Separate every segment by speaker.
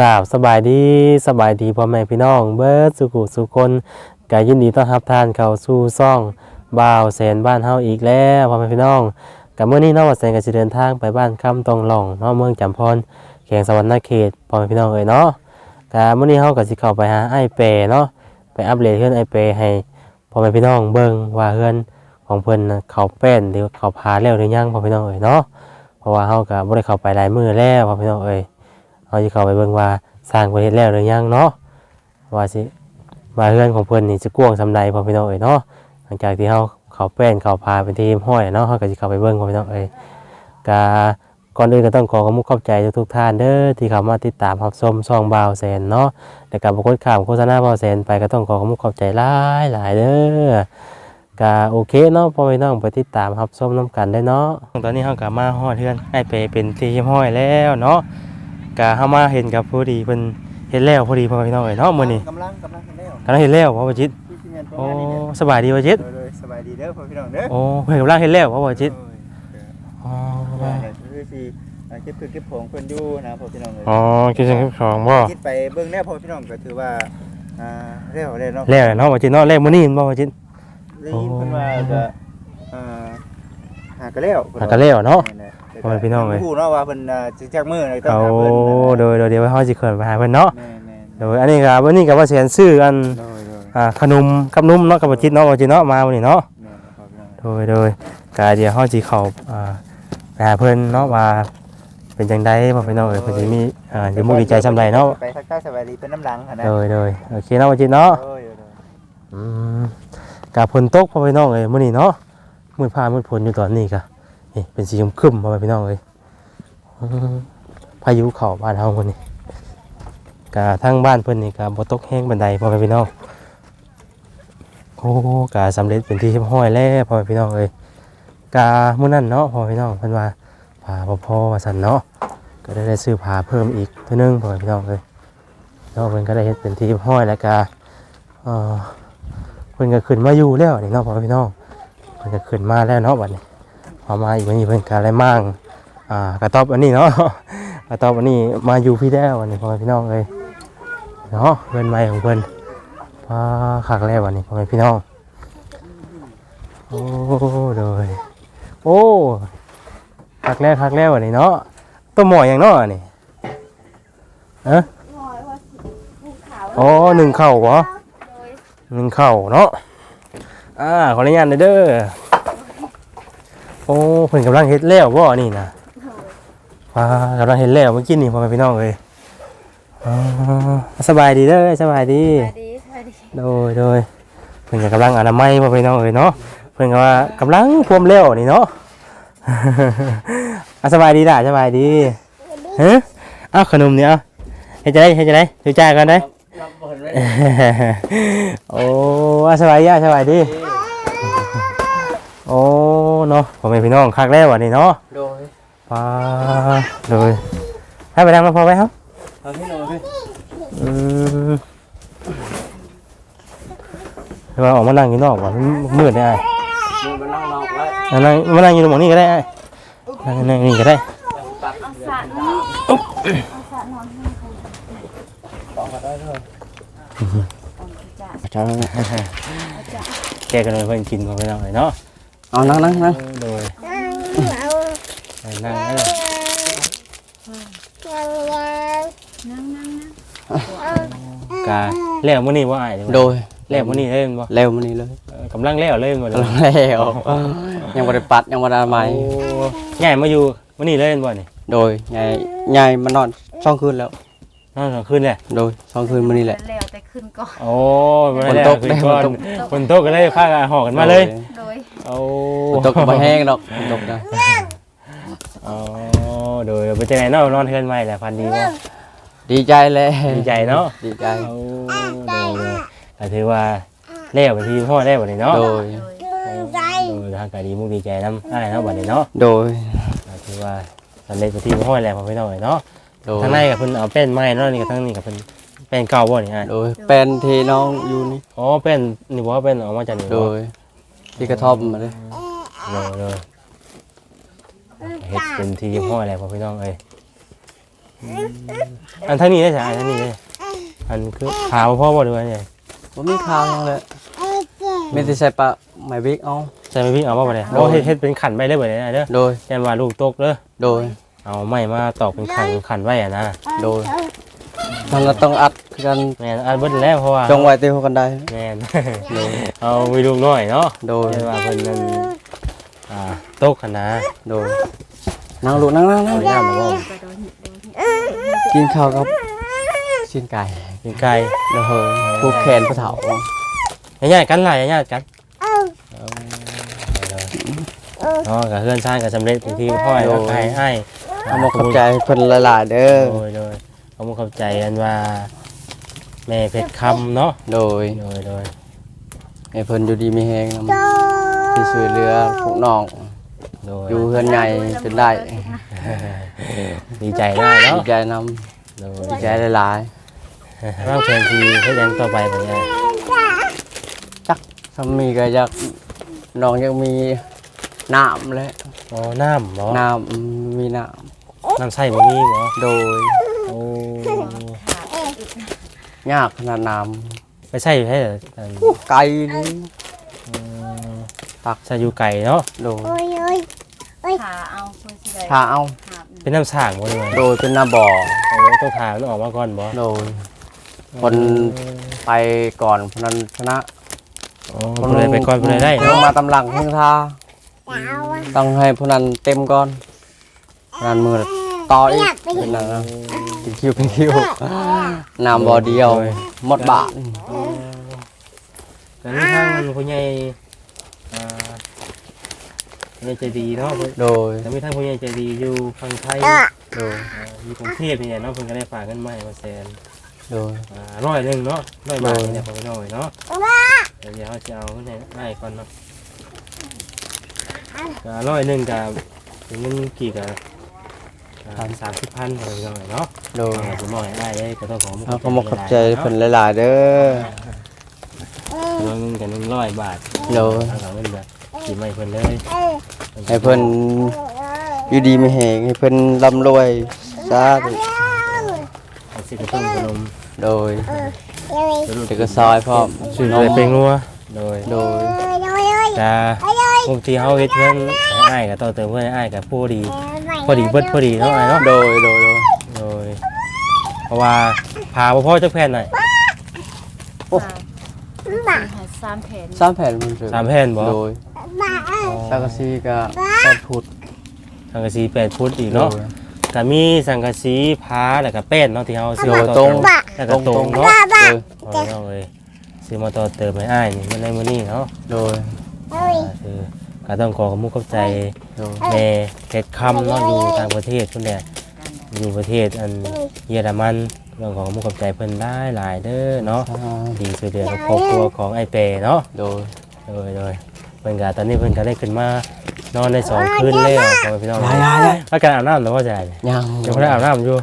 Speaker 1: กราบสบายดีสบายดีพ่อแม่พี่น้อง เบิร์ดสุขุสุคนกายินดีต้อนรับท่านเข้าสู่ซ่องบ่าวแสนบ้านเฮาอีกแล้วพ่อแม่พี่น้องกับเมื่อนี้น้องว่าแสนก็สิเดินทางไปบ้านคำตองหล่องเนาะเมืองจำพรแขวงสวรรณเขตพ่อแม่พี่น้องเอ้ยเนาะกะเมื่อนี้เฮาก็สิเข้าไปหาไอ้เปเนาะไปอัปเดตเฮือนไอ้เปให้พ่อแม่พี่น้องเบิ่งว่าเฮือนของเพิ่นน่ะเขาแป้นหรือเขาพาแล้วหรือยังพ่อแม่พี่น้องเอ้ยเนาะเพราะว่าเฮาก็บ่ได้เข้าไปหลายมื้อแล้วพ่อแม่พี่น้องเอ้ย เราจะเข้าไปเบิ่งว่าสร้างประเทศแล้วหรือยังเนาะว่าสิว่าเรือนของเพิ่นนี่จะกว้างสำใดพอพี่น้องเอ้ยเนาะหลังจากที่เฮาเขาแป้นเขาพาเป็นทีมห้อยเนาะเฮาก็สิเข้าไปเบิ่งพอพี่น้องเอ้ยกาก่อนอื่นก็ต้องขอขอบคุณขอบใจทุกท่านเด้อที่เข้ามาติดตามรับชมช่องบ่าวแสนเนาะแต่กับบกดข่าวโฆษณาบ่าวแสนไปก็ต้องขอขอบคุณขอบใจหลายหลายเด้อกาโอเคเนาะพ่อพี่น้องไปติดตามรับชมน้ำกันได้เนาะตอนนี้เฮาก็มาฮอดเฮือนให้ไปเป็นทีมห้อยแล้วเนาะ กะเฮามาเห็นกับพอดีเพิ่นเห็นแล้วพอดีพ่อพี่น้องเอ้ยเนาะมื้อนี้
Speaker 2: กำลังกำลังเห็นแล้ว
Speaker 1: กำลังเห็นแล้วพ่อบ่จิต
Speaker 2: พี่ชิเมนประ
Speaker 1: โอ้
Speaker 2: มาณนี้เนี่ย
Speaker 1: สบายดีบ่จิต
Speaker 2: โดยๆสบายดีเด้อพ่อพี่น้องเด้อ
Speaker 1: โอ้เพิ่นกำลังเห็นแล้วพ่อบ่จิต
Speaker 2: โอ้ย
Speaker 1: อ๋อ
Speaker 2: เออเนี่ยคือสิอ่าเก็บคือเก็บของเพิ่นอยู่นะพ่อพี่น้องเอ้ย
Speaker 1: อ๋อคิดจังคิดของบ่
Speaker 2: คิดไปเบิ่งแน่พ่อพี่น้องก็ถือว่าอ่าเร็วเลยเนาะ
Speaker 1: แล้วเนาะบ่จิตเนาะแล้วมื้อนี้เห็นบ่บ่จิต
Speaker 2: ได้ยินเพิ่นว่าจะอ่าหาก็แล้วเพิ่น
Speaker 1: หา
Speaker 2: ว่า
Speaker 1: ก็แล้วเนาะ
Speaker 2: แหละแต่
Speaker 1: พ่อแม่พี่น้องเอ้ย
Speaker 2: ผู้เนาะว่าเพิ่นอ่าสิจักมื้อไหนต้อง
Speaker 1: เอา
Speaker 2: หาเพิ่นนะ
Speaker 1: โดยโดยเดี๋ยวเฮาสิเขินไปหาเพิ่นเนาะ
Speaker 2: แม่ๆ
Speaker 1: โดยอันนี้ก็วันนี้ก็ว่าแสนซื้ออัน
Speaker 2: โดยโดย
Speaker 1: อ่าขนมกับนมเนาะกับบ่จิตเนาะบ่จิตเนาะมามื้อนี้เนาะ
Speaker 2: แม่พ่อพี่น้อง
Speaker 1: โดยโดยกาเดี๋ยวเฮาสิเข้าอ่าไปหาเพิ่นเนาะว่าเป็นจังไดพ่อพี่น้องเอ้ยเพิ่นสิมีอ่าสิมุกดีใจซำใดเนาะ
Speaker 2: ไปทักทายสบายดีเป็นน้ำหลังหั่นนะ
Speaker 1: โดยโดยโอเคเนาะว่าจิตเนาะ
Speaker 2: โดยโดย
Speaker 1: อืมกาฝนตกพ่อพี่น้องเอ้ยมื้อนี้เนาะมืดผ้ามืดฝนอยู่ตอนนี้กะ นี่เป็นสีครึ้มๆพ่อพี่น้องเอ้ยพายุเข้าบ้านเฮาคนนี้กาทางบ้านเพิ่นนี่กาบ่ตกแห้งบันไดพ่อพี่น้องโอ้กาสำเร็จเป็นที่เรียบร้อยแล้วพ่อพี่น้องเอ้ยกามื้อนั้นเนาะพ่อพี่น้องเพิ่นว่าผ้าบ่พอว่าซั่นเนาะก็ได้ได้ซื้อผ้าเพิ่มอีกเทื่อนึงพ่อพี่น้องเอ้ยเนาะเพิ่นก็ได้เฮ็ดเป็นที่เรียบร้อยแล้วกาเอ่อเพิ่นก็ขึ้นมาอยู่แล้วนี่เนาะพ่อพี่น้องเพิ่นก็ขึ้นมาแล้วเนาะบัดนี้ พอมาอีกวันนี้เพิ่นก็อะไรมั่งอ่ากระต๊อบอันนี้เนาะกระต๊อบอันนี้มาอยู่พี่แล้ววันนี้พ่อพี่น้องเอ้ยเนาะเพิ่นใหม่ของเพิ่นพาคักแล้ววันนี้พ่อพี่น้องโอ้โดยโอ้คักแล้วคักแล้ววันนี้เนาะต้มหม้ออย่างเนาะนี่เอ๊ะ
Speaker 3: หอยว่าภูเขา
Speaker 1: อ๋อหนึ่งข้าวเหรอ
Speaker 3: โดย
Speaker 1: หนึ่งเข่าเนาะอ่าขออนุญาตหน่อยเด้อ โอ้เพิ่นกำลังเฮ็ดแล้วบ่นี่นะ
Speaker 3: โดย
Speaker 1: ว้ากำลังเฮ็ดแล้วเมื่อกี้นี่พ่อแม่พี่น้องเอ้ยอ๋อสบายดีเด้อสบายดี
Speaker 3: สวัสดีสวัสดี
Speaker 1: โดยโดยเพิ่นก็กำลังอนามัยพ่อแม่พี่น้องเอ้ยเนาะเพิ่นก็ว่ากำลังพรมแล้วนี่เนาะอะสบายดีล่ะสบายดีฮะอ้าวขนมเนี่ยเอาเฮ็ดจะได้เฮ็ดจะได้ถือจ่ายกันได้
Speaker 2: รับบ่เห็นไว้
Speaker 1: โอ้อะสบายดีอะสบายดี โอ้เนาะผมเป็นพี่น้องคักแล้ววันนี้เนาะ
Speaker 2: โดย
Speaker 1: ป้าเลยให้ไปนั่งมาพอไหมครับ
Speaker 2: เอาพี่หน่อยพี่
Speaker 1: อืมเราออกมานั่งอยู่นอกว่ะมันมืดได้ไอ้
Speaker 2: ดูมันนั่งนอกไว้
Speaker 1: อะนั่งมานั่งอยู่ตรงนี้ก็ได้ไอ้นั่งนั่งนี่ก็ได้
Speaker 3: เอาสระนี้เอาสระนอนให้เขา
Speaker 2: บอกมาได้เลย
Speaker 3: จ้ะ
Speaker 2: จ้า
Speaker 1: แกกันเลยเพื่อนกินของไปนั่งเลยเนาะ
Speaker 2: เอานั่งนั่งนั่ง
Speaker 1: โดยไปนั่งได้เลย
Speaker 3: นั่งนั่งนั่ง
Speaker 1: กาแล้วมื้อนี้ว่าไอ้
Speaker 4: โดย
Speaker 1: แล้วมื้อนี้เล่นบ่
Speaker 4: เร็วมันนี้เลย
Speaker 1: เออกำลังแล้วเล่นบ่เลย
Speaker 4: แล้วยังบ่ได้ปัดยังบ่ได้ไหม
Speaker 1: โอ้ง่ายมาอยู่มื้อนี้เล่นบ่นี่
Speaker 4: โดยยายยายมานอนสองคืนแล้ว
Speaker 1: นอนกลางคืนเลย
Speaker 4: โดยสองคืนมื้อนี้แหละ
Speaker 3: แล้วแต่ขึ้นก่อน
Speaker 1: โอ้ไม่ได้
Speaker 4: ฝนตก
Speaker 1: คืนก่อน
Speaker 4: ฝนตก
Speaker 1: ฝนตกก็เลยพากันห่อกันมาเลย
Speaker 3: โดย
Speaker 1: โอ้
Speaker 4: ฝนตกก็บ่แห้งดอกฝนตกนะ
Speaker 1: อ๋อโดยไปเจอไหนเนาะนอนเทือนใหม่แหละพันดีว่า
Speaker 4: ดีใจเลย
Speaker 1: ดีใจเนาะ
Speaker 4: ดีใจ
Speaker 1: โอ้โดยโดยแต่ถือว่าเลี้ยวไปที่พ่อได้บัดนี้เนาะ
Speaker 4: โดย
Speaker 3: โดย
Speaker 1: โดยทางการดีมุกดีใจน้ำอ้ายเนาะบัดนี้เนาะ
Speaker 4: โดย
Speaker 1: ก็ถือว่าสำเร็จไปที่พ่อแหละพอไปหน่อยเนาะ
Speaker 4: โดย
Speaker 1: ทางในกับเพิ่นเอาเป็นไม้เนาะนี่กับทางนี้กับเพิ่นเป็นเก่าบ่นี่อ้าย
Speaker 4: โดยเป็นที่น้องอยู่นี่
Speaker 1: อ๋อเป็นนี่บ่ว่าเป็นออกมาจากนี่
Speaker 4: โด
Speaker 1: บ่
Speaker 4: ยที่กระท่อมมาเลย
Speaker 1: โดยโดยเฮ็ดเป็นที่พ่อแหละพอพี่น้องเอ้ยอันทางนี้ได้จ้ะอันทางนี้ได้อันคือพาพ่อบ่ด้วยเนี่ย
Speaker 4: บ่มีข่าวหยังเลยมีแต่ใส่ปะไม้บิ๊กเอา
Speaker 1: ใส่ไปพี่เอาบ่บ่ได้
Speaker 4: โด
Speaker 1: โอ้
Speaker 4: ย
Speaker 1: เฮ็ดเฮ็ดเป็นขันไว้เลยบ่ได้เด้อ
Speaker 4: โดย
Speaker 1: แม่นว่าลูกตกเด้อ
Speaker 4: โดย
Speaker 1: เอาไม้มาตอกเป็นขันเป็นขันไว้อะนะ
Speaker 4: โดยมันก็ต้องอัดกัน
Speaker 1: แม่นอันเบิดแล้วเพราะว่า
Speaker 4: จงไว้ที่หัวกันได้
Speaker 1: แม่นเอามีลูกน้อยเนาะ
Speaker 4: โดย
Speaker 1: แม่นว่าเพิ่นนั่นอ่าตกขันนะ
Speaker 4: โดยนั่งลูกนั่งนั่ง
Speaker 1: ข
Speaker 4: นั่
Speaker 1: องอนุญาตมาบ่
Speaker 4: กินข้าวกับชิ้นไก่
Speaker 1: กินไก่
Speaker 4: เด้อเฮ้ยผูกแขนผู้เฒ่า
Speaker 1: ญาติๆกันหลายญาติๆกันเนาะกับเพื่อนชาติกับสำเร็จบางทีพ่อให้ก็ให้ให้
Speaker 4: เอามาขอบใจเพิ่นหลายๆเด้อ
Speaker 1: โดยโดยเขามาเข้าใจกันว่า แม่เพชรคำเนาะ
Speaker 4: โดย
Speaker 1: โดยโดย
Speaker 4: ให้เพิ่นอยู่ดีมีแฮงนำที่ช่วยเหลือพวกน้อง
Speaker 1: โดย
Speaker 4: อยู่เฮือนใหญ่จนได้
Speaker 1: ดีใจได้
Speaker 4: ดี
Speaker 1: เนาะ
Speaker 4: ใจนำ
Speaker 1: โดย
Speaker 4: ดีใจหลาย
Speaker 1: ร่างเพลงทีให้ยังต่อไปแบบนี้
Speaker 4: ๆจักถ้ามีก็อยากน้องยังมีน้ำและ
Speaker 1: อ๋อน้ำเนาะ
Speaker 4: น้ำมีน้
Speaker 1: น้ำใส่บ่มีบ่ำ
Speaker 4: โดย
Speaker 1: โอ้
Speaker 4: ยากขนาดน้
Speaker 1: ไปใส่อยู่ให้เหรออันำ
Speaker 4: ไกลนี่
Speaker 1: ตักใส่อยู่ไก่เนาะ
Speaker 4: โดย
Speaker 3: ขาเอาเพื่อสิได้
Speaker 4: ถ้าเอา
Speaker 3: ขาบ
Speaker 1: เป็นน้ำสร้างบ่ด้วย
Speaker 4: โดยเป็นหน้าบ่อ
Speaker 1: โอ้ต้องถามมันออกมาก่อนบ่
Speaker 4: โดย คน ไปก่อนพนันชนะ
Speaker 1: โอ้คนเลยไปก่อนคนเลยได้
Speaker 4: ล
Speaker 1: เนาะ
Speaker 4: งมาตำหลังเพิ่งท่าต้องให้พนันเต็มก่อนพนันมือ ต่ออีกเป็นหนังนะเป็นคิวเป็นคิวน้ำบ่อเดียวหมดบาท
Speaker 1: แต่นี่ทางมันผู้ใหญ่อ่าผู้ใหญ่ใจดีเนาะเพิ่น
Speaker 4: โดย
Speaker 1: แต่มีทางผู้ใหญ่ใจดีอยู่ฝั่งไทย
Speaker 4: โดย
Speaker 1: อ่าอยู่กรุงเทพนี่แหละเนาะเพิ่นก็ได้ฝากเงินมาให้มาแสน
Speaker 4: โดย
Speaker 1: อ่าร้อยหนึงเนาะร้อยบาท
Speaker 4: โดย
Speaker 1: นี่แหละพอไปหน่อยเนาะเดี๋ยวเดี๋ยวเขาจะเอาเงินให้ให้ก่อนเนาะก็ร้อยหนึงกับเป็นเงินกี่กับ สามสิบพันพอไปหน่อยเนาะ
Speaker 4: โดย
Speaker 1: เอาผมหน่อยได้ได้ก็ต้องขอ
Speaker 4: เอาขอมขอบใจเพิ่นหลายๆเด้อ
Speaker 1: ร้อยหนึงกับหนึ่งร้อยบาท
Speaker 4: โดย
Speaker 1: เอาเงินแบบกี่ไม่เพิ่นเลย
Speaker 4: ให้เพิ่นอยู่ดีมีแหงให้เพิ่นร่ำรวยสาธุ
Speaker 1: เอาสิกระตุ้นขนม
Speaker 4: โดยเด็กก็ซอยพร้อม
Speaker 1: ชื่ออะไรเป็นงัวโดย
Speaker 4: โดย
Speaker 1: จะบางทีเขาเฮ็ดเพื่อนให้อ้ายกับต่อเติมเพื่อนให้อ้ายกับผู้ดี พอดีเบิดพอดีเนาะอ้ายเนาะ
Speaker 4: โดยโดยโดย
Speaker 1: โดยเพราะว่าพาบ่พ่อจักแผ่นหน่อย
Speaker 3: ขาหาสามแผ่น
Speaker 4: สามแผ่นมันถือ
Speaker 1: สามแผ่นบ่
Speaker 4: โดยสังกะสีก็แปดฟุต
Speaker 1: สังกะสีแปดฟุตอีกเนาะก็มีสังกะสีพาแล้วก็แป้นเนาะที่เฮาซื้อ
Speaker 4: โดย
Speaker 1: มา
Speaker 4: ต
Speaker 1: ต่
Speaker 4: ร
Speaker 1: องเติมแล้วก็ตรงเนาะ
Speaker 4: โดย
Speaker 1: เอาเนาะเอ้ยซื้อมาต่อเติมให้อ้ายนี่มันในมื้อนี้เนาะ
Speaker 4: โดย
Speaker 1: อ่าคือ ก็ต้องขอขอบคุณขอบใจ
Speaker 4: โดย
Speaker 1: แม่เพชรคำเนาะอยู่ต่างประเทศพุ่นแหละอยู่ประเทศอันเยอรมันเรื่องของมุขอบใจเพิ่นได้หลายเด้อเนาะดีช่วยเหลือกับครอบครัวของไอเปเนาะ
Speaker 4: โดย
Speaker 1: โดยโดยเพิ่นก็ตอนนี้เพิ่นก็ได้ขึ้นมานอนได้สองคืนแล้วพ่อแม่พี่น้อง
Speaker 4: ยายายาย
Speaker 1: อาการอาบน้ำหรือว่าจะ
Speaker 4: ยัง
Speaker 1: ยังไม่ได้อาบน้ำอยู่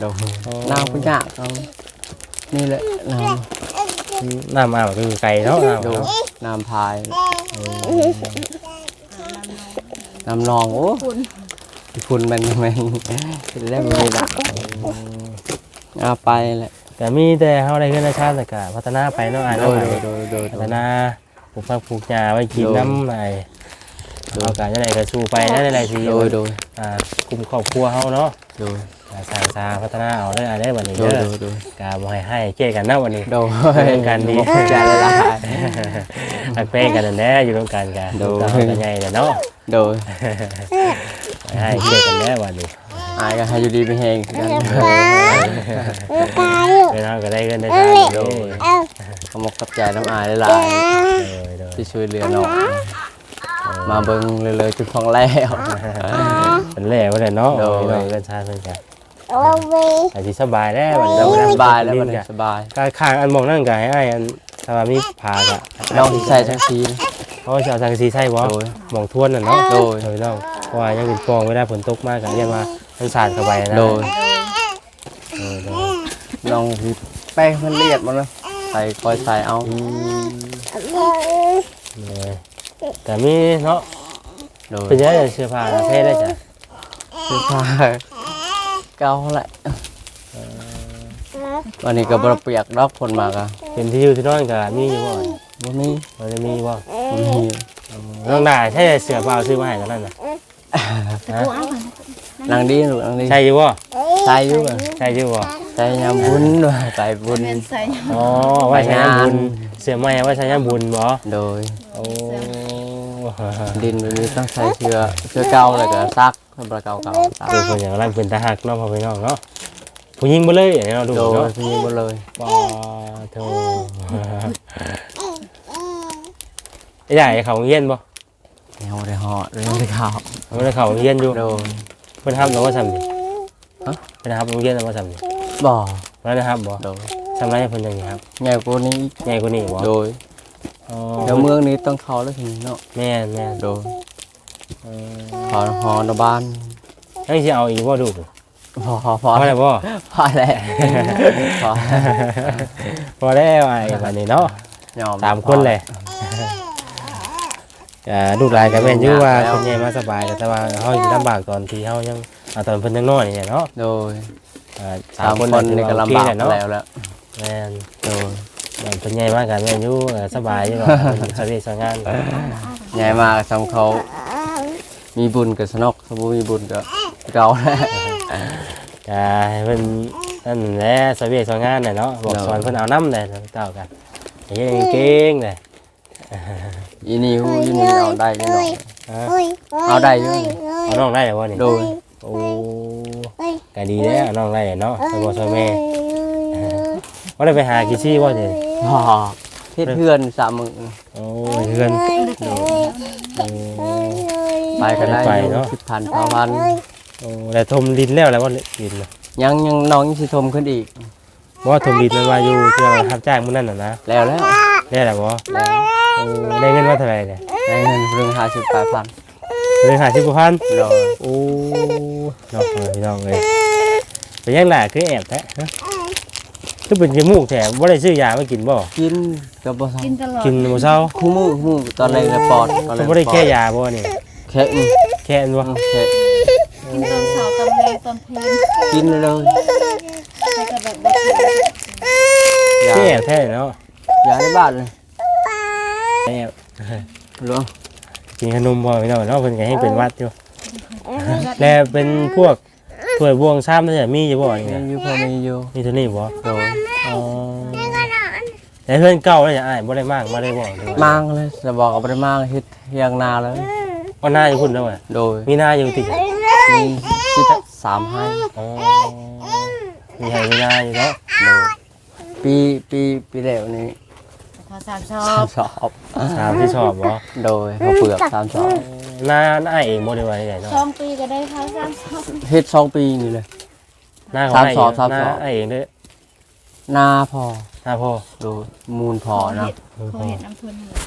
Speaker 4: โดยน้ำก็ยากเอานี่แหละน้
Speaker 1: น้ำอาบคือไก่เนาะน้ำำ
Speaker 4: โดย
Speaker 1: เนาะ
Speaker 4: น้ำพาย น้ำนองโอ้คุณมันมันเล่มไม่ได้เอาไปแหละ
Speaker 1: แต่มีแต่เฮาได้เงินได้ชาติแต่ก็พัฒนาไปเนาะอ้าย
Speaker 4: โด
Speaker 1: เนาะ
Speaker 4: ยโดยโดยโดย
Speaker 1: พัฒนาปลูกผักปลูกหญ้าไว้กินน้ำอะไรเอาการจะได้ก็สู้ไปได้หลายๆที
Speaker 4: โดยโดย
Speaker 1: อ่ากลุ่มครอบครัวเฮาเนาะ
Speaker 4: โดย
Speaker 1: อ่าสร้างสาพัฒนาเอาได้อะไรวันนี้
Speaker 4: โด
Speaker 1: เด้
Speaker 4: ย
Speaker 1: อ
Speaker 4: โดยโดย
Speaker 1: กาบ่ให้ให้เก้กันนะวันนี้
Speaker 4: โดย
Speaker 1: เรื่องการดี
Speaker 4: ขอบใจหลาย
Speaker 1: ทักเป้กันนั่นแหละอยู่ร่วมกันกัน
Speaker 4: โดย
Speaker 1: ตากันใหญ่เด้อเนาะ
Speaker 4: ๆ โดย
Speaker 1: ให้เก้กันแน่วันนี้
Speaker 4: อายก็ให้อยู่ดีไปแหงคือกัน
Speaker 1: เวลาก็ได้กันได้ทานโดย
Speaker 4: ขอมกกับใจน้ำอายหลาย
Speaker 1: โดย
Speaker 4: ๆที่ช่วยเหลือน้องมาเบิ่งเลยๆจุดของแล้ว
Speaker 1: เป็นแหล่ว่าเลยเนาะ
Speaker 4: โดย
Speaker 1: พี่น้องกันชาติเพิ่นกันอาจสิสบายแล้ววันนี้
Speaker 4: เรา
Speaker 1: เรา
Speaker 4: สบายแล้วมัน
Speaker 1: กัน
Speaker 4: สบาย
Speaker 1: การข้างอันมองนั่นก็ให้อ้ายอันถ้าว่ามีผากะ
Speaker 4: น้องใส่ทั้งทีนะ
Speaker 1: เพราะว่าจะเอาสังกะสีใช่บ่
Speaker 4: โดย
Speaker 1: มองทวนน่ะเนาะ
Speaker 4: โดย
Speaker 1: โดยน้องเพราะว่ายังเป็นฟองไม่ได้ฝนตกมากกันเรียกว่ามันสาดเข้าไปนะ
Speaker 4: โดย
Speaker 1: โดยโดย
Speaker 4: น้องที่แป้งมันเลียดมันนะใส่คอยใส่เอา
Speaker 1: โดยแต่มีเนาะ
Speaker 4: โดย
Speaker 1: เป็นยังไงเสื้อผ้าเท่ได้จ้ะ
Speaker 4: เสื้อผ้าเก่าแหละ วันนี้ก็บ่เปียกดอกคนมากอะ
Speaker 1: เป็นที่อยู่ที่นอนก็มีอยู่บ่
Speaker 4: บ่มี
Speaker 1: มันจะมีบ่
Speaker 4: บ่มี
Speaker 1: น้องดาใช่เสือเปล่าซื้อมาให้ตอนนั้นน่ะฮะ
Speaker 3: กูเอาก่อน
Speaker 4: นางดีลูกนางดี
Speaker 1: ใช่อยู่บ่
Speaker 4: ใส่อยู่บ่
Speaker 1: ใช่อยู่บ่
Speaker 4: ใส่ยามบุญด้วยใส่บุญ
Speaker 3: เป็นใส่
Speaker 1: อ๋อไว่าใช้ยามบุญเสือไม้ไว่าใช้ยามบุญบ่
Speaker 4: โดย
Speaker 1: โอ้
Speaker 4: ดินแบบนี้ต้องใส่เชือเชือเก่าแล้วก็ซักให้บ่เก่าเก่าซัก
Speaker 1: คือคนอย่างร่างเป็นตาหักเนาะพ่อพี่น้องเนาะ ผู้หญิงบ่เลยอย่างนี้เนาะดู
Speaker 4: โดย
Speaker 1: เนาะ
Speaker 4: ที่นี่บ่เลย
Speaker 1: ปอโธ่ไอ้ใหญ่เขาโรงเย็นบ่
Speaker 4: แนวได้เหอดเรื่องได้ข่าว
Speaker 1: มันได้เขาโรงเย็นอยู่
Speaker 4: โดย
Speaker 1: เพิ่นห้ามเราว่าซ้ำดิ
Speaker 4: ฮะ
Speaker 1: เพิ่นห้ามโรงเย็นเราว่าซ้ำดิ
Speaker 4: บ่
Speaker 1: แล้วนะครับบ่
Speaker 4: โดย
Speaker 1: ซ้ำไรเพิ่นอย่างนี้ครับ
Speaker 4: ใหญ่กว่านี้
Speaker 1: ใหญ่กว่านี้บ่
Speaker 4: โดย
Speaker 1: อ๋อ
Speaker 4: เดี๋ยวเมืองนี้ต้องเข้าแล้วถึงเนาะ
Speaker 1: แม่นแม่น
Speaker 4: โดย
Speaker 1: เออ
Speaker 4: ขอหอนบ้าน
Speaker 1: ยังสิเอาอีกบ่ดู
Speaker 4: พอพอพอ
Speaker 1: พอแล้วบ่
Speaker 4: พอแล้วพอ
Speaker 1: พอแล้วไอ้บัดนี้เนาะ
Speaker 4: ยอม
Speaker 1: สามคนเลยก็ลูกหลานก็แม่นอยู่ว่าคนใหญ่มาสบายก็แต่ว่าเฮาสิลำบากตอนที่เฮายังอ่าตอนเพิ่นยังน้อยนี่เนาะ
Speaker 4: โดย
Speaker 1: อ่า
Speaker 4: สามคนนี่ก็ลำบาก
Speaker 1: เนาะ
Speaker 4: แล้วแล้ว
Speaker 1: แม่น
Speaker 4: โดย
Speaker 1: แม่นเพิ่นใหญ่มากกันแม่นอยู่เออสบายอยู่ว่าเพิ่นสบายสงาน
Speaker 4: ใหญ่มากสำเขามีบุญกับสนกถ้าบ่มีบุญก็เก่าแล้ว
Speaker 1: ก็ให้เพิ่นนั่นแหละสบายสงานน่ะเนาะบอก
Speaker 4: เนาะ
Speaker 1: สอนเพิ่นเอานำได้เต้ากันเฮ็ดเก่งๆเลย
Speaker 4: อีนี่ฮู้อีนี่เอาได้แน่นอน
Speaker 1: ฮะ
Speaker 4: เอาได้อยู่
Speaker 1: เอาน้องได้บ่นี่
Speaker 4: โดย
Speaker 1: โอ้ก็ดีแล้วเอาน้องได้เนาะสบ่ช่วยแม่บ่ได้ไปหากิซี่บ่เด้
Speaker 4: พอเฮ็ดเพื่อนสามมื้อ
Speaker 1: โอ้ยเพื่อนโอ้
Speaker 4: ไปก็ได้
Speaker 1: ไป
Speaker 4: อยู่
Speaker 1: เนาะ
Speaker 4: สิบพันเก้าพัน
Speaker 1: โอ้แต่ทมดินแล้วแล้วว่าดินน่ะ
Speaker 4: ยังยังน้องยังสิทมขึ้นอีก
Speaker 1: บ่ว่าทมดินมันว่าอยู่ที่ว่ารับจ้างมื้อนั้นน่ะนะ
Speaker 4: แล้วแล้ว
Speaker 1: ได้แล้วบ่โอ้ได้เงินมาเท่าไหร่เนี่ย
Speaker 4: ได้เงินเรื่องห้าสิบแปดพัน
Speaker 1: เลย50กว่าพัน
Speaker 4: โดย
Speaker 1: โอ้น้องเอ้ยพี่น้องเอ้ยเป็นยังล่ะคือแอบแท้ฮะคือเป็นจมูกแท้บ่ได้ซื้อยามากินบ่
Speaker 4: กินกับบ่ทัน
Speaker 3: กินตลอด
Speaker 1: กินบ่เช้า
Speaker 4: คู่มือคู่มือตอนแรกเลยปอดตอนแร
Speaker 1: เพิ่น
Speaker 4: ก
Speaker 1: บ่ได้แค่ยาบ่นี่
Speaker 4: แค่อืม
Speaker 1: แค่อันบ่
Speaker 4: แค่
Speaker 3: กินตอนเช้าตอนแรงตอนเพลน
Speaker 4: กินเลย
Speaker 3: แล้วก็แบบแบบ
Speaker 4: ยา
Speaker 1: คือแอบแท้เนาะ
Speaker 4: ยาในบ้านเลย
Speaker 1: แอบ
Speaker 4: หรอ
Speaker 1: กินขนมบ่พี่น้องเนาะเพิ่นก็ให้เป็นหวัดอยู่แล้วเป็นพวกถ้วยบวงซ้ำนั่นแหละมีอยู่บ่นี่
Speaker 4: ยัง
Speaker 1: นะ
Speaker 4: อยู่พอมีอยู่
Speaker 1: มีเท่านี้บ่
Speaker 4: โดย
Speaker 1: อ๋อแต่เพื่อนเก่าแล้วอย่าอ้ายบ่ได้มากมาได้บ่ด้วย
Speaker 4: มางเลยจะบอกกับบ่ได้มางเฮ็ดเฮียงนาเลย
Speaker 1: เอาหน้าอยู่พุ่นแล้วอะ
Speaker 4: โดย
Speaker 1: มีหน้าอยู่ติด
Speaker 4: มีสิบสามให้
Speaker 1: อ๋อมีให้มีหน้าอยู่เนาะ
Speaker 4: โดยปีปีปีแล้วนี้
Speaker 3: พอสามชอ
Speaker 4: สา
Speaker 3: บ
Speaker 4: มสอบ
Speaker 1: สามที่ชอบบ่
Speaker 4: โดยเขาเปลือกสามสอบ
Speaker 1: หน้าหน้าเองบ่ได้ว่าได้เนาะ
Speaker 3: สองปีก็ได้ค่ะสามชอบ
Speaker 4: เฮ็ดสองปีนี่เลย
Speaker 1: หน้าของ
Speaker 4: สาม
Speaker 1: อ้าย
Speaker 4: สอบ
Speaker 1: เง
Speaker 4: สาม
Speaker 1: หน้า
Speaker 4: สอบ
Speaker 1: อ้ายเองเด้อ
Speaker 4: นาพอ
Speaker 1: หน้าพ่อ
Speaker 4: โดยมูลพอนะ
Speaker 3: เขาเห็นน้ำทุนเหรอ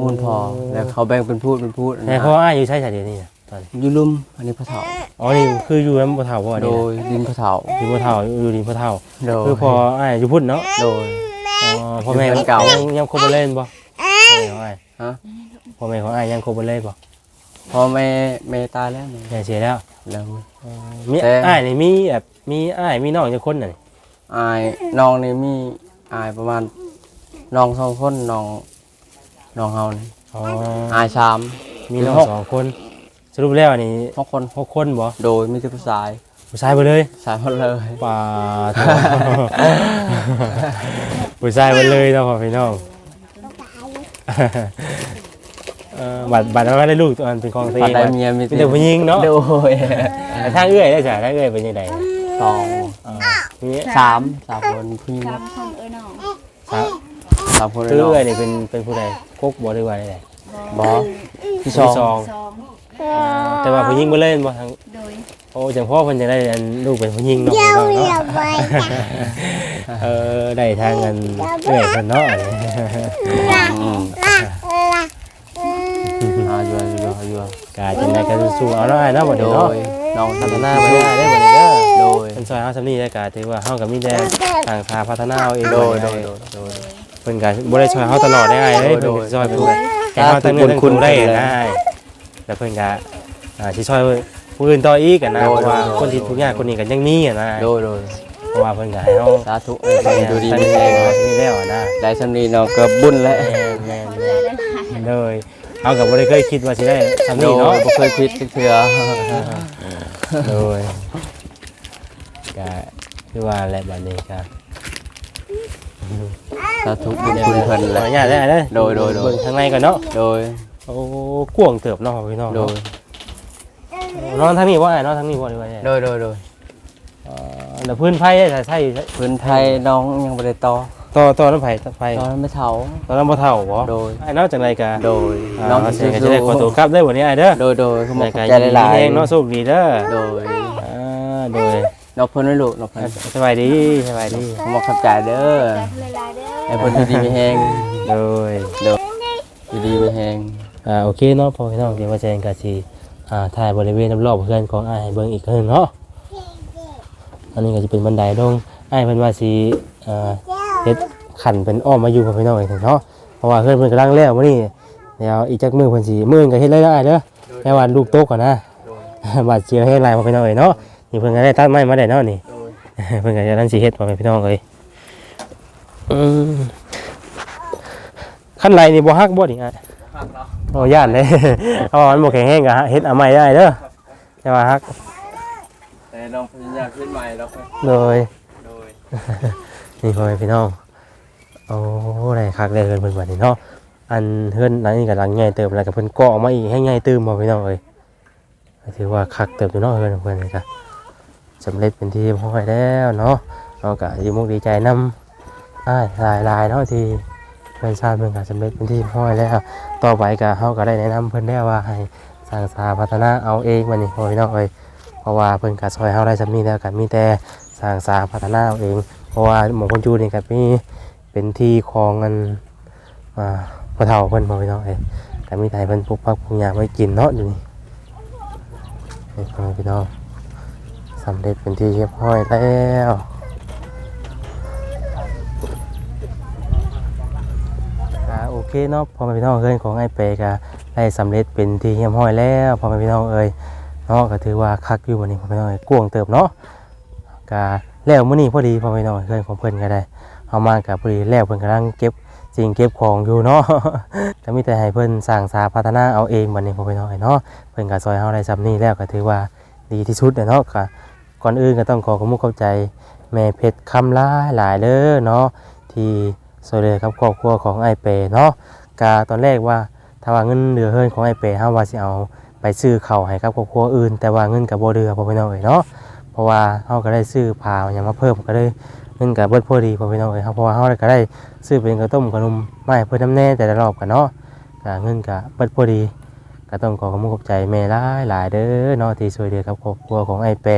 Speaker 4: มูลพอแล้วเขาแบ่งเป็นพูดเป็นพูด
Speaker 1: แต่พ่ออ้ายอยู่ใช้สายเดียวนี่น่ะ ตอนนี้
Speaker 4: อยู่ลุ่มอันนี้พระเถา
Speaker 1: อ๋อนี่คืออยู่นำบ่เฒ่าบ่
Speaker 4: โด
Speaker 1: นี่
Speaker 4: ยดินพระเถา
Speaker 1: อยู่บ่เฒ่าอยู่ดินบ่เฒ่า
Speaker 4: โดย
Speaker 1: คือพออ้ายอยู่พุ่นเนาะ
Speaker 4: โดย
Speaker 1: อ๋อพ่อแม่
Speaker 4: อยู่เพื่อนเก่า
Speaker 1: ยังยังคบบ่เล่นบ่พ่อแม่ของอ้าย
Speaker 4: ฮะ
Speaker 1: พ่อแม่ของอ้ายยังคบบ่เล่นบ่
Speaker 4: พอแม่แม่ตายแล้วนี่
Speaker 1: แม่เสียแล้ว
Speaker 4: แล้ว
Speaker 1: มี
Speaker 4: แต่
Speaker 1: อ้ายนี่มีแบบมีอ้ายมีน้องจักคนน่ะนี่
Speaker 4: อายน้องนี่มีอายประมาณน้องสองคนน้องน้องเฮานี่
Speaker 1: อ๋อ
Speaker 4: อายสาม
Speaker 1: มีน้อง
Speaker 4: หก
Speaker 1: สองคน สรุปแล้วนี่
Speaker 4: หกคน
Speaker 1: หกคนบ่
Speaker 4: โดยมีแต่ผู้ชาย
Speaker 1: ผู้ชายไปเลย
Speaker 4: ชายหมดเลย
Speaker 1: ป่าโถ่ผู้ชายไปเลยเนาะพ่อพี่น้องเอ่อบัตรบัตรว่าได้ลูกตัวอันเป็นของตัว
Speaker 4: ปั
Speaker 1: เอ
Speaker 4: ด
Speaker 1: ง
Speaker 4: ได้
Speaker 1: บัด
Speaker 4: เมียมี
Speaker 1: มีแต่ผู้หญิงเนาะ
Speaker 4: โดย
Speaker 1: แต่ทางเอื้อยได้จ้ะทางเอื้อยเป็นยังไง
Speaker 4: สอง
Speaker 1: อ๋อมี
Speaker 4: สามสามคนผู้หญิง
Speaker 3: สามคนเอ้ยน้อง
Speaker 1: สาม
Speaker 4: สามคน
Speaker 1: คือ
Speaker 4: เนาะ
Speaker 1: เอื้อยนี่เป็นเป็นผู้ใดกกบ่หรือว่าได้
Speaker 4: บอที่ส
Speaker 1: ที่
Speaker 4: อง
Speaker 1: สอง
Speaker 3: สอง
Speaker 1: แต่ว่าผู้หญิงบ่เล่นบ่ทาง
Speaker 3: โดย
Speaker 1: โอ้จังพ่อเพิ่นจะได้อันลูกเป็นผู้หญิงเนาะพี่น้องเนาะเออได้ทางเงินเอื้อยเพิ่นเนาะ
Speaker 4: อืมอาอยู่อยู่อยู่
Speaker 1: กาจังได๋ก็สู้ๆเอาเนาะอ้ายเนาะบ่
Speaker 4: โด
Speaker 1: เดี๋ยวเนาะ
Speaker 4: ยน้อง
Speaker 1: พัฒ
Speaker 4: ทำห
Speaker 1: นา
Speaker 4: น้า
Speaker 1: ไป
Speaker 4: ไป
Speaker 1: ได้
Speaker 4: ได้
Speaker 1: ได้บ่ได้เด้อ
Speaker 4: โดย
Speaker 1: เพิ่นซอยเฮาซำนี้ได้ก็ถือว่าเฮาก็มีแต่ต่างขาพัฒนาเอาเอง
Speaker 4: โดย
Speaker 1: ได้
Speaker 4: โดยโดยโดย
Speaker 1: เพิ่นก็บ่ได้ช่วยเฮาตลอดได้อ้ายเด้
Speaker 4: โด
Speaker 1: เพิ่น
Speaker 4: ย
Speaker 1: ก็ซอยเพิ่น
Speaker 4: โดย
Speaker 1: ให้เฮาตั้งเงินตั้ง
Speaker 4: คุ
Speaker 1: คุณ
Speaker 4: ณ
Speaker 1: ได้
Speaker 4: เลย
Speaker 1: ได้ แล้วเพิ่นก็อ่าสิช่วยผู้อื่นต่ออีกกันนะ
Speaker 4: โด
Speaker 1: เพ
Speaker 4: ย
Speaker 1: ราะว่า
Speaker 4: โดย
Speaker 1: คนที่ทุกอย่างคนนี้กันยังมีอะนะ
Speaker 4: โดยโดย
Speaker 1: เพราะว่าเพิ่นก็ให้เฮา
Speaker 4: สาธุเอ้ยดูดี
Speaker 1: ท่าน
Speaker 4: มีแฮง
Speaker 1: นี่แล้วอะนะ
Speaker 4: ได้สำนีเนาะก็บุญแล้ว
Speaker 1: แม่นแม่นแม่นเลยเอากับบ่ได้เคยคิดว่าสิได้ทำ
Speaker 4: โด
Speaker 1: นี่
Speaker 4: ย
Speaker 1: เนาะ
Speaker 4: บ่เคยคิดจักเทื่อ
Speaker 1: เลยก็คือว่าแหละบัดนี้ก็
Speaker 4: สาธุบุญคุณเพิ่น
Speaker 1: ข
Speaker 4: แห
Speaker 1: อ
Speaker 4: ละ
Speaker 1: อนุญาตได้เด้อ
Speaker 4: โดยโดยโดย
Speaker 1: เบิ่งข้างในก่อนเนาะ
Speaker 4: โดย
Speaker 1: โอ้กว้างเติบเนาะพี่น้อง
Speaker 4: โด
Speaker 1: เนาะ
Speaker 4: ย
Speaker 1: นอนทางนี้บ่อ้ายนอนทางนี้บ่ได้ว่าไง
Speaker 4: โดยโดยโดย
Speaker 1: เอ่อแล้วพื้นไผใช้ใช้
Speaker 4: พื้นไทยน้องยังบ่ได้ต่อ
Speaker 1: ต่อต่อน้ำไผไผ
Speaker 4: ตอนนั้นไม่เฒ่า
Speaker 1: ตอนนั้นบ่เท่าบ่
Speaker 4: โดย
Speaker 1: ไอ้นอกจากไรกะ
Speaker 4: โดย
Speaker 1: น้
Speaker 4: น้
Speaker 1: อ
Speaker 4: องง
Speaker 1: เสีย
Speaker 4: สิ
Speaker 1: ก็จะได้ขอตัวกลับได้วันนี้ไอ้เด้อ
Speaker 4: โดยโดยเขาบอก
Speaker 1: แต่
Speaker 4: ขอบ
Speaker 1: ก็
Speaker 4: ใจ
Speaker 1: ยิน
Speaker 4: ห
Speaker 1: ดี
Speaker 4: ลาย
Speaker 1: แฮงเนาะโชคดีเด้อ
Speaker 4: ๆโดย
Speaker 1: อ่าโดย
Speaker 4: นอกเพิ่นไว้ลูกนอกเพิ่น
Speaker 1: สบายดีสบายดี
Speaker 4: เขาบอกขอบใจเด้อ
Speaker 3: เลยลายเด้อ
Speaker 4: ให้เพิ่นอยู่ดีมีแฮง
Speaker 1: โดย
Speaker 4: อยู่ดีมีแฮง
Speaker 1: อ่าโอเคเนาะพอพี่น้องเดี๋ยวมาจ้งกะสิอ่าถ่ายบริเวณรอบๆเพื่อนของไอ้ายเบิ่งอีกครั้งเนาะอันนี้ก็จะเป็นบันไดลงไอ้ายเพิ่นว่าสิอ่าเฮ็ดขันเป็นอ้อมมาอยู่กับพี่น้องเอีกเนาะเพราะว่าเพื่อนเพิ่นกำลังแล้วมื้อนี้เดี๋ยวอีกจักมือเพิ่นสิมื้อนึงก็เฮ็ดเลยได้เด้อแค่ว่าลูกโตก่อนนะบาดเจ็บให้หลายมาพี่น้องเอ้ยเนาะนี่เพิ่นก็ได้ตัดไม้มาได้เนาะนี่เพิ่นก็จะนั่นสิเฮ็ดมาให้พี่น้องเอ้ยอืมขั้นไรนี่บ่ฮักบ่นี่อะ โอ้ย่านเลยเอาว่ามันบ่แข็งแรงก็เฮ็ดเอาใหม่ได้เด้อแต่ว่าฮัก
Speaker 4: แต่น้องเพิ่นอยากขึ้นใหม่แล้ว
Speaker 1: โดย
Speaker 4: โดย
Speaker 1: นี่พ่อแม่พี่น้องโอ้ได้คักได้เฮือนเพิ่นบัดนี้เนาะ อันเฮือนหลังนี้ก็หลังใหญ่เติบแล้วก็เพิ่นก่อออกมาอีกให้ใหญ่เติมบ่พี่น้องเอ้ยก็ถือว่าคักเติบอยู่เนาะเฮือนของเพิ่นนี่ก็สำเร็จเป็นที่เรียบร้อยแล้วเนาะเราก็ดีมุกดีใจนำอ้ายหลายๆเนาะที่ เพิ่นทราบเพิ่นก็สำเร็จเป็นที่เรียบร้อยแล้ว ต่อไปก็เฮาก็ได้แนะนำเพิ่นแล้วว่าให้สร้างสาพัฒนาเอาเองบัดนี้พ่อพี่น้องเอ้ยเพราะว่าเพิ่นก็ซอยเฮาได้สำนี้แล้วก็มีแต่สร้างสาพัฒนาเอาเอง เพราะว่าหมองคนจูนี่ก็มีเป็นที่ของอันอ่าพ่อเฒ่าเพิ่นพ่อพี่น้องเอ้ยก็มีแต่ให้เพิ่นปลูกผักปลูกหญ้าไว้กินเนาะอยู่นี่นี่พ่อพี่น้องสำเร็จเป็นที่เรียบร้อยแล้วอ่าโอ เคเนาะพ่อแม่พี่น้องเอ้ยของไอ้เปก็ได้สำเร็จเป็นที่เรียบร้อยแล้วพ่อแม่พี่น้องเอ้ยเนาะก็ถือว่าคักอยู่วันนี้พ่อแม่พี่น้องเอ้ยกวงเติบเนาะกะแล้วมื้อนี้พอดีพ่อไปหน่อยเพื่อนของเพิ่นก็ได้เอามากับพอดีแล้วเพิ่นกำลังเก็บสิ่งเก็บของอยู่เนาะก็มีแต่ให้เพิ่นสร้างสาพัฒนาเอาเองบัดนี้พ่อไปหน่อยเนาะเพิ่นก็ซอยเฮาได้ซำนี้แล้วก็ถือว่าดีที่สุดเนาะก็ก่อนอื่นก็ต้องขอขอบคุณเข้าใจแม่เพชรคำหลายหลายเด้อเนาะที่ ช่วยเหลือครับครอบครัวของไอเปเนาะกะตอนแรกว่าถ้าว่าเงินเหลือเฮินของไอเปเฮาว่าสิเอาไปซื้อเข้าให้กับครอบครัวอื่น แต่ว่าเงินก็บ่เหลือพอไปหน่อยเนาะเพราะว่าเฮาก็ได้ซื้อผ้าอย่างมาเพิ่มก็ได้เงินกับเบิดพอดีพอพี่น้องเอ้ยครับเพราะว่าเฮาก็ได้ซื้อเป็นกระต้มขนมไม้เพิ่นน้ำแน่แต่ละรอบกันเนาะก็เงินก็เบิดพอดีก็ต้องขอขอบคุณขอบใจแม่หลายหลายเด้อเนาะที่ช่วยเหลือกับครอบครัวของไอ้แป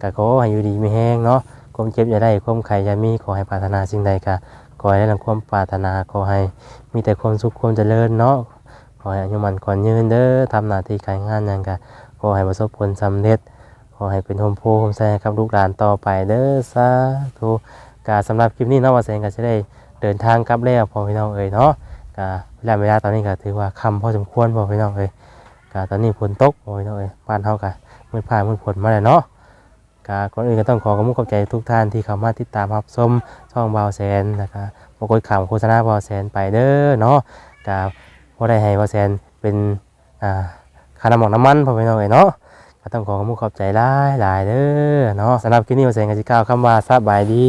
Speaker 1: ก็ขอให้อยู่ดีมีแห้งเนาะความเจ็บอย่าได้ความไข่อย่ามีขอให้ปรารถนาสิ่งใดก็ ขอให้ได้ดังความปรารถนาขอให้มีแต่ความสุขความเจริญเนาะขอให้อายุมันก่อนยืนเด้อทำหน้าที่การงานยังก็ขอให้ประสบผลสำเร็จ ขอให้เป็นโฮมโพโฮมแซกับลูกหลานต่อไปเด้อสาธุกาสำหรับคลิปนี้เนาะว่าแซงก็จะได้เดินทางกลับแล้วพอพี่น้องเอ่ยเนาะกาเวลาเวลาตอนนี้ก็ถือว่าคำพอสมควรพอพี่น้องเอ่ยกาตอนนี้ฝนตกพอพี่น้องเอ่ยบ้านเฮากะมืดผ่ามืดฝนมาแล้วเนาะ กาก่อนอื่นก็ต้องขอขอบคุณขอบใจทุกท่านที่เข้ามาติดตามรับชมช่องบาวแสนนะคะบกดข่าวโฆษณาบาวแสนไปเด้อเนาะกาพอได้ให้บาวแสนเป็นอ่าค่าน้ำมันน้ำมันพอพี่น้องเอ่ยเนาะก็ต้องขอขอบคุณขอบใจหลายหลายเด้อเนาะสำหรับคลิปนี้บาวแสนกันสิกล่าวคำว่าสบายดี